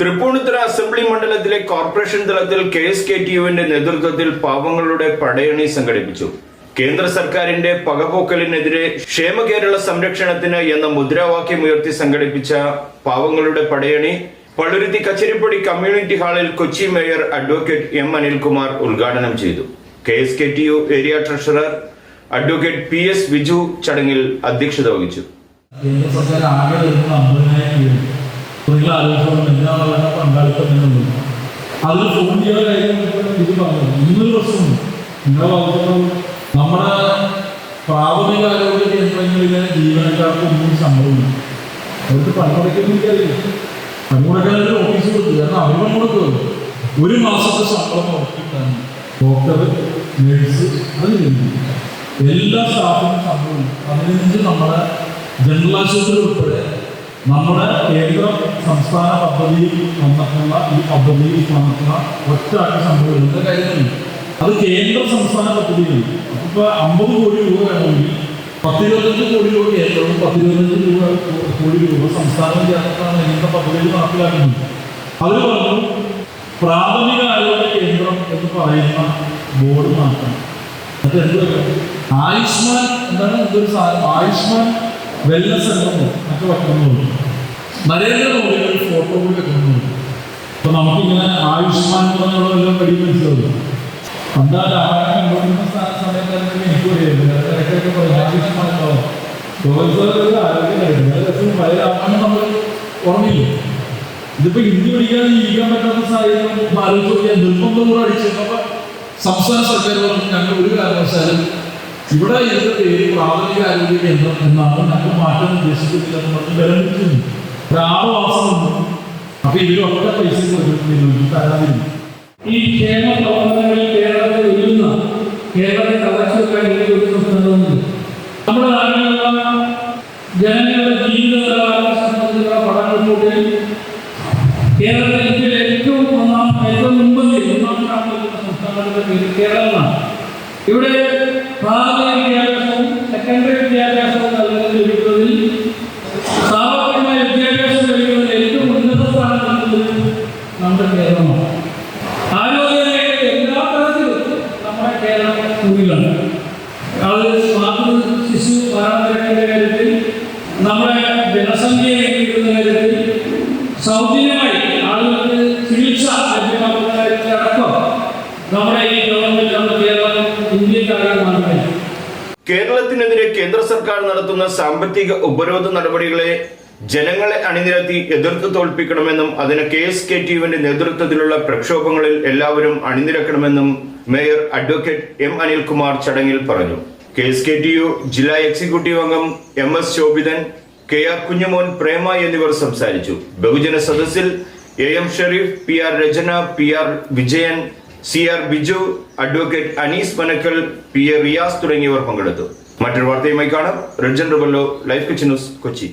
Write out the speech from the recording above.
Tripunithura assembly മണ്ഡലത്തിലെ corporation തലത്തിൽ K S K T യുവിന്റെ നേതൃത്വത്തിൽ പാവങ്ങളുടെ പടയണി സംഘടിപ്പിച്ചു. കേന്ദ്ര സർക്കാരിന്റെ പകപോക്കലിനെതിരെ ക്ഷേമ കേരള സംരക്ഷണത്തിന് എന്ന മുദ്രാവാക്യം ഉയർത്തി സംഘടിപ്പിച്ച പാവങ്ങളുടെ പടയണി പള്ളുരുത്തി കച്ചേരിപ്പടി കമ്മ്യൂണിറ്റി ഹാളിൽ Kochi mayor advocate M Anilkumar ഉദ്ഘാടനം ചെയ്തു. K S K T U area treasurer advocate P S Viju ചടങ്ങിൽ അധ്യക്ഷത വഹിച്ചു. നിങ്ങൾ ആലോചിച്ചോളം എന്താണ് പങ്കാളിത്തം എന്നുള്ളത് അതിൽ ഫോൺ ചെയ്യാൻ കാര്യം ഇത് പറഞ്ഞു. ഇന്നൊരു പ്രശ്നമുണ്ട്. നിങ്ങളെ ഭാഗത്തുനിന്ന് നമ്മുടെ പ്രാഥമിക ആരോഗ്യ കേന്ദ്രങ്ങളിലെ ജീവനക്കാർക്ക് ഒന്നും ശമ്പളമില്ല അവർക്ക് പണിമുടക്കുന്നില്ല പണിമുടക്കാനായിട്ട് ഓഫീസ് കൊടുത്തു. കാരണം അവർ പണിമുടക്കുമല്ലോ ഒരു മാസത്തെ ശമ്പളം മുടക്കിയിട്ടാണ് ഡോക്ടർ നേഴ്സ് അത് എല്ലാ സ്റ്റാഫിനും ശമ്പളമില്ല അതിനനുസരിച്ച് നമ്മുടെ ജനറൽ ആശുപത്രി ഉൾപ്പെടെ നമ്മുടെ കേന്ദ്ര സംസ്ഥാന പദ്ധതിയിൽ വന്നിട്ടുള്ള ഈ പദ്ധതിയിൽ വന്നിട്ടുള്ള ഒറ്റ ശമ്പളം കാര്യമില്ല അത് കേന്ദ്ര സംസ്ഥാന പദ്ധതികൾ ഇപ്പൊ അമ്പത് കോടി രൂപ വേണമെങ്കിൽ പത്തിരുപത്തഞ്ച് കോടി രൂപ കേന്ദ്രവും പത്തിരുപത്തഞ്ച് രൂപ കോടി രൂപ സംസ്ഥാനവും ചേർന്നിട്ടാണ് ഇന്നത്തെ പദ്ധതിയിൽ നടപ്പിലാക്കുന്നത്. അതിൽ പറഞ്ഞു പ്രാഥമിക ആരോഗ്യ കേന്ദ്രം എന്ന് പറയുന്ന ബോർഡ് മാറ്റണം അത് എന്ത് ആയുഷ്മാൻ എന്താണ് ഇതൊരു സാധനം? ആയുഷ്മാൻ വെൽനസ് സെന്റർ ഒക്കെ വെക്കുന്നുള്ളൂ നരേന്ദ്രമോദിയുടെ ഒരു ഫോട്ടോ കൂടി വെക്കുന്നുണ്ട് അപ്പൊ നമുക്കിങ്ങനെ ആയുഷ്മാൻ എന്ന് പറഞ്ഞുള്ള വല്ലതും വഴി മനസ്സിലാവും പണ്ട് ആ രാമായണം കണ്ടുകൊണ്ടിരുന്ന സമയത്ത് എനിക്ക് പറയുന്നത് ഇടയ്ക്കൊക്കെ പറയും ആയുഷ്മാൻ നമ്മൾ ഇതിപ്പോ ഹിന്ദി പഠിക്കാതെ ജീവിക്കാൻ പറ്റാത്ത സാഹചര്യം ആലോചിച്ച് നോക്കിയാൽ നിർബന്ധം കൂടെ അടിച്ചപ്പോ സംസ്ഥാന സർക്കാർ പറഞ്ഞു ഞങ്ങൾ ഒരു കാരണവശാലും ഇവിടെ ഇതിന്റെ പേര്? പ്രാഥമിക ആരോഗ്യ കേന്ദ്രം എന്നാണ് ഞങ്ങൾ മാറ്റാൻ ഉദ്ദേശിക്കുന്നില്ല എന്ന് പറഞ്ഞ് അപ്പൊ ഇതിലൊക്കെ പൈസ കൊടുക്കുന്നില്ല ഈ ക്ഷേമ പ്രവർത്തനങ്ങളിൽ കേരളത്തിൽ ഒരുങ്ങുന്ന കേരളത്തെ സംസ്ഥാനമുണ്ട് നമ്മുടെ നാട്ടിലുള്ള ജനങ്ങളുടെ ജീവിത നിലവാരത്തെ സംബന്ധിച്ചുള്ള പഠന കേരളത്തിൽ ഏറ്റവും ഒന്നാം ഏറ്റവും മുമ്പ് ഒന്നാം സംസ്ഥാനങ്ങളുടെ പേര് കേരളമാണ്. ഇവിടെ പ്രാഥമിക വിദ്യാഭ്യാസവും സെക്കൻഡറി വിദ്യാഭ്യാസവും നൽകുന്നത് ലഭിക്കുന്നതിൽ സാർവത്രികമായ വിദ്യാഭ്യാസം ലഭിക്കുന്നതിൽ ഏറ്റവും ഉന്നത സ്ഥാനം നൽകുന്നത് നമ്മുടെ കേരളമാണ്. ആരോഗ്യമേഖല എല്ലാ തരത്തിലും നമ്മുടെ കേരളം മുന്നിലാണ്. അത് മാതൃ ശിശു മരണനിരക്കിന്റെ കാര്യത്തിൽ നമ്മുടെ ജനസംഖ്യയെ നേരിടുന്ന കാര്യത്തിൽ സൗജന്യമായി ആളുകൾക്ക് ചികിത്സ ലഭ്യമാക്കുന്ന കാര്യത്തിലടക്കം നമ്മുടെ ഈ ഗവൺമെന്റ് നമ്മുടെ കേരളം ഇന്ത്യക്കാരെ മാത്രമേ കേരളത്തിനെതിരെ കേന്ദ്ര സർക്കാർ നടത്തുന്ന സാമ്പത്തിക ഉപരോധ നടപടികളെ ജനങ്ങളെ അണിനിരത്തി എതിർത്ത് തോൽപ്പിക്കണമെന്നും അതിന് കെ എസ് കെ ടി യുവിന്റെ നേതൃത്വത്തിലുള്ള പ്രക്ഷോഭങ്ങളിൽ എല്ലാവരും അണിനിരക്കണമെന്നും മേയർ അഡ്വക്കേറ്റ് എം അനിൽകുമാർ ചടങ്ങിൽ പറഞ്ഞു. K S K T U ജില്ലാ എക്സിക്യൂട്ടീവ് അംഗം M S Shobhithan K R Kunjamon Prema എന്നിവർ സംസാരിച്ചു. ബഹുജന സദസ്സിൽ A M Sherif P R Rachana P R Vijayan C R Biju advocate Anees Manakkal P A Riyas തുടങ്ങിയവർ പങ്കെടുത്തു. മറ്റൊരു വാർത്തയുമായി കാണാം. Rijan റുബല്ലോ life കിച്ച് news Kochi.